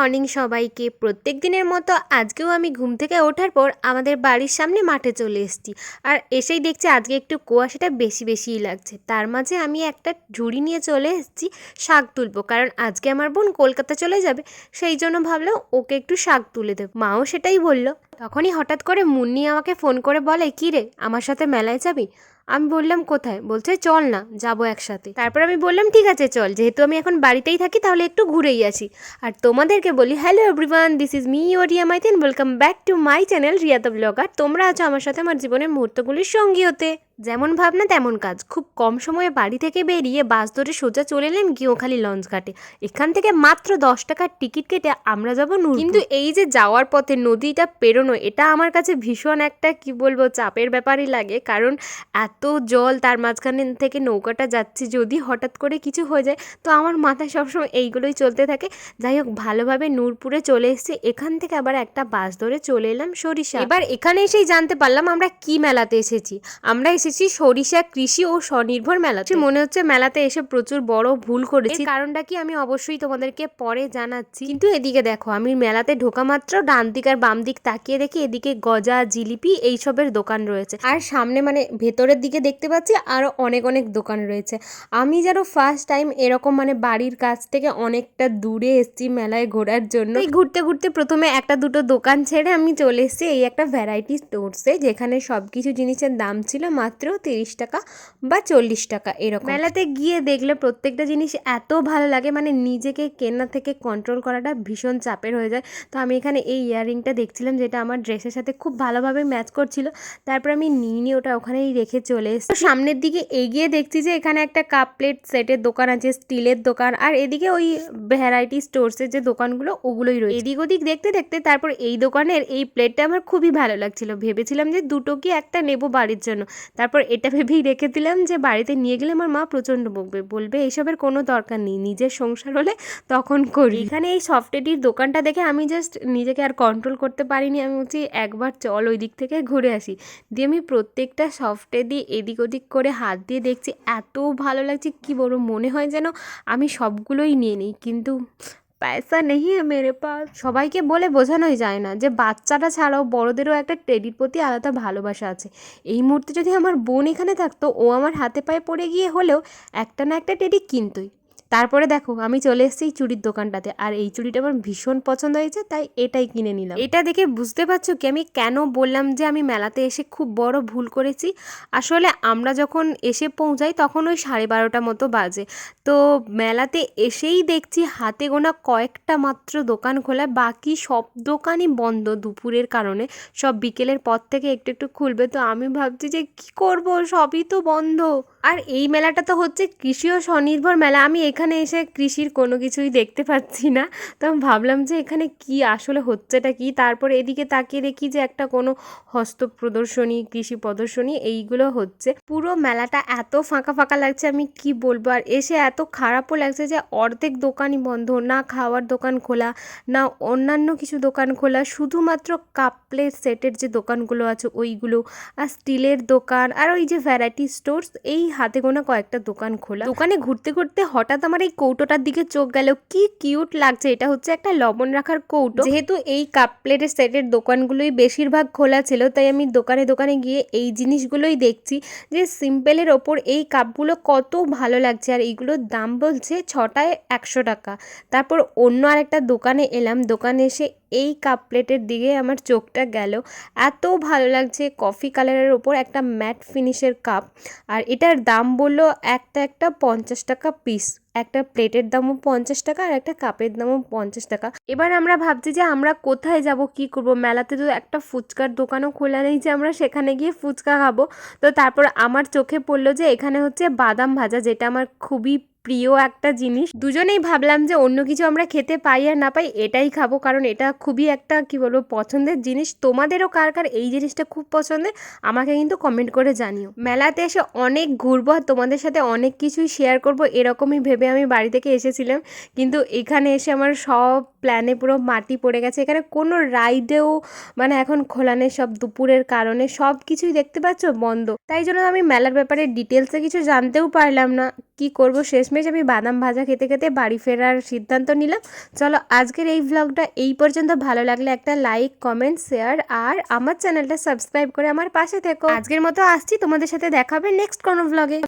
Morning সবাইকে। প্রত্যেক দিনের মতো আজকেও আমি ঘুম থেকে ওঠার পর আমাদের বাড়ির সামনে মাঠে চলে এসেছি। আর এসেই দেখছি আজকে একটু কুয়াশাটা বেশি বেশিই লাগছে। তার মাঝে আমি একটা ঝুড়ি নিয়ে চলে এসেছি, শাক তুলবো। কারণ আজকে আমার বোন কলকাতা চলে যাবে, সেই জন্য ভাবলাম ওকে একটু শাক তুলে দেবো। মাও সেটাই বলল। তখনই হঠাৎ করে মুন্নি আমাকে ফোন করে বলে কী রে আমার সাথে মেলায় যাবি? আমি বললাম, কোথায়? বলছে, চল না, যাব একসাথে। তারপর আমি বললাম, ঠিক আছে, চল। যেহেতু আমি এখন বাড়িতেই থাকি, তাহলে একটু ঘুরেই আসি। আর তোমাদেরকে বলি hello everyone this is me O Riya মাইতেন welcome back to my channel Riya the blogger তোমরা আছো আমার সাথে, আমার জীবনের মুহূর্তগুলির সঙ্গী হতে। যেমন ভাবনা তেমন কাজ। খুব কম সময়ে বাড়ি থেকে বেরিয়ে বাস ধরে সোজা চলে এলেন গিয়েওখালি লঞ্চ ঘাটে। এখান থেকে মাত্র দশ টাকার টিকিট কেটে আমরা যাব নূর কিন্তু এই যে যাওয়ার পথে নদীটা পেরোনো এটা আমার কাছে ভীষণ একটা কি বলব চাপের ব্যাপারই লাগে। কারণ এত জল তার মাঝখানে থেকে নৌকাটা যাচ্ছে যদি হঠাৎ করে কিছু হয়ে যায় তো আমার মাথায় সবসময় এইগুলোই চলতে থাকে। যাই হোক ভালোভাবে নূরপুরে চলে এসেছি। এখান থেকে আবার একটা বাস ধরে চলে এলাম সরিষা। এবার এখানে এসেই জানতে পারলাম আমরা কি মেলাতে এসেছি। আমরা এসেছি সরিষা কৃষি ও স্বনির্ভর মেলাতে। মনে হচ্ছে মেলাতে এসে প্রচুর বড় ভুল করেছি। কারণটা কি আমি অবশ্যই তোমাদেরকে পরে জানাচ্ছি। কিন্তু এদিকে দেখো আমি মেলাতে ঢোকা মাত্র ডান দিক আর বাম দিক তাকিয়ে দেখি এদিকে গজা জিলিপি এইসবের দোকান রয়েছে। আর সামনে মানে ভেতরের দিকে দেখতে পাচ্ছি আরও অনেক অনেক দোকান রয়েছে। আমি যেন ফার্স্ট টাইম এরকম মানে বাড়ির কাছ থেকে অনেকটা দূরে এসেছি মেলায় ঘোরার জন্য। এই ঘুরতে ঘুরতে প্রথমে একটা দুটো দোকান ছেড়ে আমি চলে এসেছি এই একটা ভ্যারাইটি স্টোরসে যেখানে সব কিছু জিনিসের দাম ছিল মাত্র তিরিশ টাকা বা চল্লিশ টাকা এরকম। মেলাতে গিয়ে দেখলে প্রত্যেকটা জিনিস এত ভালো লাগে মানে নিজেকে কেনা থেকে কন্ট্রোল করাটা ভীষণ চাপের হয়ে যায়। তো আমি এখানে এই ইয়াররিংটা দেখছিলাম যেটা আমার ড্রেসের সাথে খুব ভালোভাবে ম্যাচ করছিল। তারপর আমি নিয়ে নিয়ে ওটা ওখানেই রেখে চলে এসেছি। তো সামনের দিকে এগিয়ে দেখছি যে এখানে একটা কাপ প্লেট সেটের দোকান আছে স্টিলের দোকান। আর এদিকে ওই ভ্যারাইটি স্টোরসের যে দোকানগুলো ওগুলোই রয়েছে। এদিক ওদিক দেখতে দেখতে তারপর এই দোকানের এই প্লেটটা আমার খুবই ভালো লাগছিল। ভেবেছিলাম যে দুটো কি একটা নেব বাড়ির জন্য। তারপর এটা ভেবেই রেখে দিলাম যে বাড়িতে নিয়ে গেলে আমার মা প্রচণ্ড বকবে। বলবে এইসবের কোনো দরকার নেই, নিজের সংসার হলে তখন করি। এখানে এই সফটেটির দোকানটা দেখে আমি জাস্ট নিজেকে আর কন্ট্রোল করতে পারিনি। আমি বলছি, একবার চল ওই দিক থেকে ঘুরে আসি। দিয়ে আমি প্রত্যেকটা সফটে দিয়ে এদিক ওদিক করে হাত দিয়ে দেখছি, এত ভালো লাগছে, কি বলব, মনে হয় যেন আমি সবগুলোই নিয়ে নিই। কিন্তু পয়সা নেই মেরে পাস সবাইকে বলে বোঝানোই যায় না যে বাচ্চাটা ছাড়াও বড়দেরও একটা টেডির প্রতি আলাদা ভালোবাসা আছে। এই মুহূর্তে যদি আমার বোন এখানে থাকতো, ও আমার হাতে পায়ে পড়ে গিয়ে হলেও একটা না একটা টেডি কিনতোই। তারপরে দেখো, আমি চলে এসেছি এই চুড়ির দোকানটাতে। আর এই চুড়িটা আমার ভীষণ পছন্দ হয়েছে, তাই এটাই কিনে নিলাম। এটা দেখে বুঝতে পারছ কি, আমি কেন বললাম যে আমি মেলাতে এসে খুব বড় ভুল করেছি? আসলে আমরা যখন এসে পৌঁছাই তখন ওই সাড়ে বারোটা মতো বাজে। তো মেলাতে এসেই দেখছি হাতে গোনা কয়েকটা মাত্র দোকান খোলা, বাকি সব দোকানই বন্ধ দুপুরের কারণে। সব বিকেলের পর থেকে একটু একটু খুলবে, তো আমি ভাবছি যে কি করব, সবই তো বন্ধ। আর এই মেলাটা তো হচ্ছে কৃষি ও স্বনির্ভর মেলা, আমি এখানে এসে কৃষির কোনো কিছুই দেখতে পাচ্ছি না। তো আমি ভাবলাম যে এখানে কি আসলে হচ্ছেটা কি? তারপর এদিকে তাকিয়ে দেখি যে একটা কোনো হস্ত প্রদর্শনী, কৃষি প্রদর্শনী এইগুলো হচ্ছে। পুরো মেলাটা এত ফাঁকা ফাঁকা লাগছে আমি কি বলব? আর এসে এত খারাপও লাগছে যে অর্ধেক দোকানই বন্ধ। না খাওয়ার দোকান খোলা, না অন্যান্য কিছু দোকান খোলা। শুধুমাত্র কাপ প্লেট সেটের যে দোকানগুলো আছে ওইগুলো, আর স্টিলের দোকান, আর ওই যে ভ্যারাইটি স্টোর্স এই হাতে গোনা কয়েকটা দোকান খোলা। দোকানে ঘুরতে ঘুরতে হঠাৎ আমার এই কৌটোটার দিকে চোখ গেল কি কিউট লাগছে। এটা হচ্ছে একটা লবণ রাখার কৌটো। যেহেতু এই কাপ প্লেটের সেটের দোকানগুলোই বেশিরভাগ খোলা ছিল, তাই আমি দোকানে দোকানে গিয়ে এই জিনিসগুলোই দেখছি যে সিম্পলের ওপর এই কাপগুলো কত ভালো লাগছে। আর এইগুলোর দাম বলছে ছটায় একশো টাকা। তারপর অন্য আরেকটা দোকানে এলাম। দোকানে এসে এই কাপ প্লেটের দিকে আমার চোখটা গেল। এত ভালো লাগছে কফি কালারের ওপর একটা ম্যাট ফিনিশের কাপ আর এটার দাম বলল একটা একটা পঞ্চাশ টাকা পিস একটা প্লেটের দামও পঞ্চাশ টাকা আর একটা কাপের দামও পঞ্চাশ টাকা। এবার আমরা ভাবছি যে আমরা কোথায় যাব, কি করব? মেলাতে তো একটা ফুচকার দোকানও খোলা নেই যে আমরা সেখানে গিয়ে ফুচকা খাব। তো তারপর আমার চোখে পড়ল যে এখানে হচ্ছে বাদাম ভাজা, যেটা আমার খুবই প্রিয় একটা জিনিস। দুজনেই ভাবলাম যে অন্য কিছু আমরা খেতে পাই আর না পাই এটাই খাব, কারণ এটা খুবই একটা, কি বলব, পছন্দের জিনিস। তোমাদেরও কার কার এই জিনিসটা খুব পছন্দের, আমাকে কিন্তু কমেন্ট করে জানিও। মেলাতে এসে অনেক ঘুরবো আর তোমাদের সাথে অনেক কিছুই শেয়ার করব, এরকমই ভেবে আমি বাড়ি থেকে এসেছিলাম। কিন্তু এখানে এসে আমার সব প্ল্যানে পুরো মাটি পড়ে গেছে। এখানে কোনো রাইডেও মানে এখন খোলা নেই, সব দুপুরের কারণে সব কিছুই দেখতে পাচ্ছ বন্ধ। তাই জন্য আমি মেলার ব্যাপারে ডিটেলসে কিছু জানতেও পারলাম না। কি করব? শেষমেশ আমি বাদাম ভাজা খেতে খেতে বাড়ি ফেরার সিদ্ধান্ত নিলাম। চলো আজকের এই ভ্লগটা এই পর্যন্ত। ভালো লাগলে একটা লাইক কমেন্ট শেয়ার আর আমার চ্যানেলটা সাবস্ক্রাইব করে আমার পাশে থেকো। আজকের মতো আসছি। তোমাদের সাথে দেখাবে নেক্সট কোনো ভ্লগে